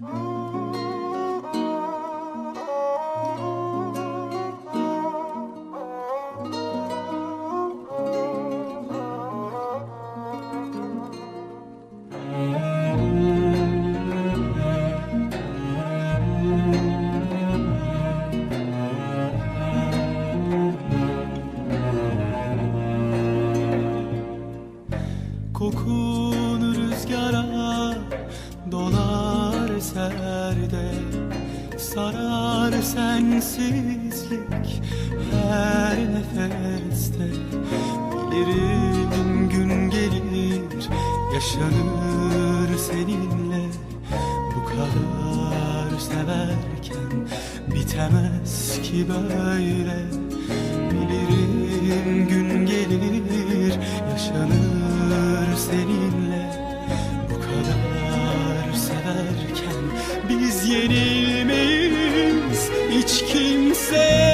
Oh. Eserde Sarar sensizlik her nefeste. Bilirim gün gelir yaşanır seninle. Bu kadar severken bitemez ki böyle. Bilirim hiç kimseye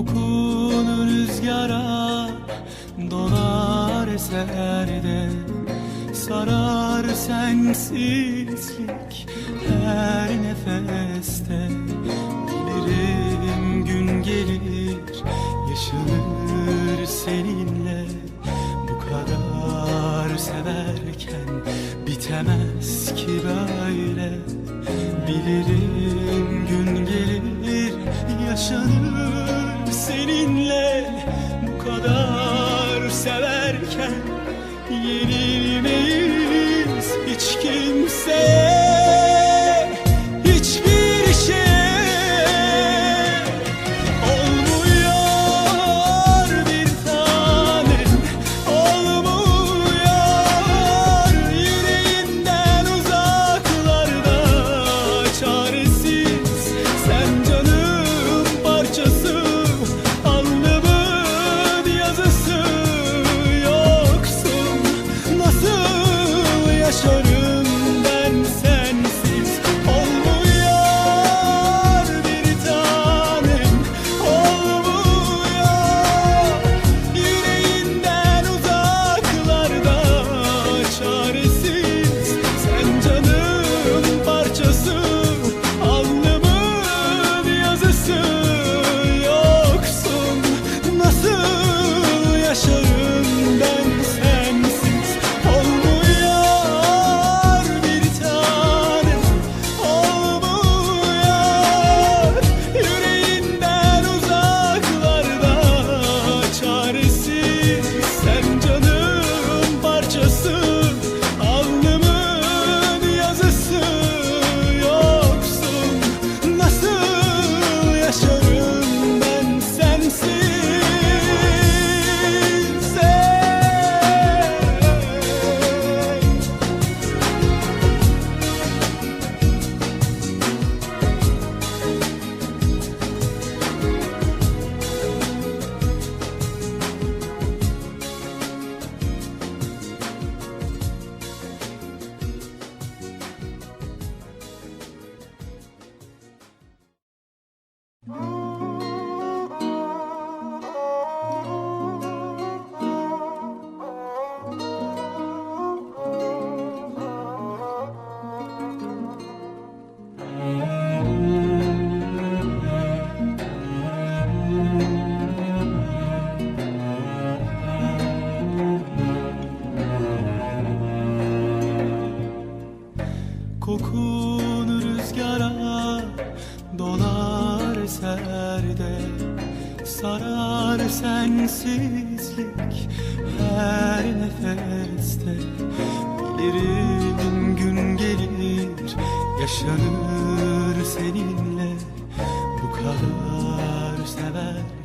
Kokun rüzgara dolar eserde. Sarar sensizlik her nefeste. Bilirim gün gelir yaşanır seninle. Bu kadar severken bitemez ki böyle. Bilirim gün gelir yaşanır severken yenilmeyiz. Hiç kimseye sensizlik her nefeste. Bilirim gün gelir yaşanır seninle. Bu kadar sever.